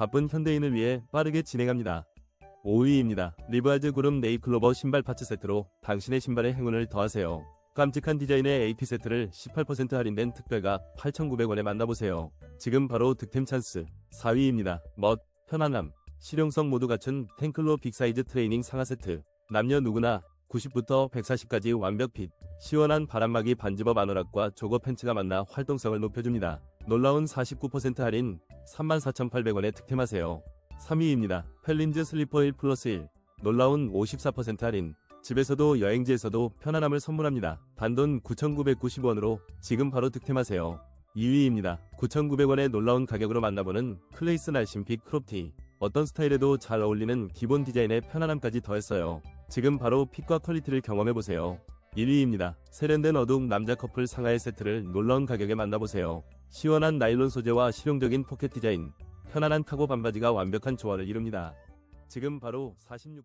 바쁜 현대인을 위해 빠르게 진행합니다. 5위입니다. 리브아즈 그룹 네이클로버 신발 파츠 세트로 당신의 신발의 행운을 더하세요. 깜찍한 디자인의 AP 세트를 18% 할인된 특별가 8,900원에 만나보세요. 지금 바로 득템 찬스. 4위입니다. 멋, 편안함, 실용성 모두 갖춘 탱클로 빅사이즈 트레이닝 상하 세트. 남녀 누구나 90부터 140까지 완벽 핏. 시원한 바람막이 반집업 아노락과 조거 팬츠가 만나 활동성을 높여줍니다. 놀라운 49% 할인 34,800원에 득템하세요. 3위입니다. 펠린즈 슬리퍼 1 플러스 1. 놀라운 54% 할인. 집에서도 여행지에서도 편안함을 선물합니다. 단돈 9,990원으로 지금 바로 득템하세요. 2위입니다. 9,900원의 놀라운 가격으로 만나보는 클레이스 날씬핏 크롭티. 어떤 스타일에도 잘 어울리는 기본 디자인에 편안함까지 더했어요. 지금 바로 핏과 퀄리티를 경험해보세요. 1위입니다. 세련된 어둑 남자 커플 상하의 세트를 놀라운 가격에 만나보세요. 시원한 나일론 소재와 실용적인 포켓 디자인, 편안한 카고 반바지가 완벽한 조화를 이룹니다. 지금 바로 46%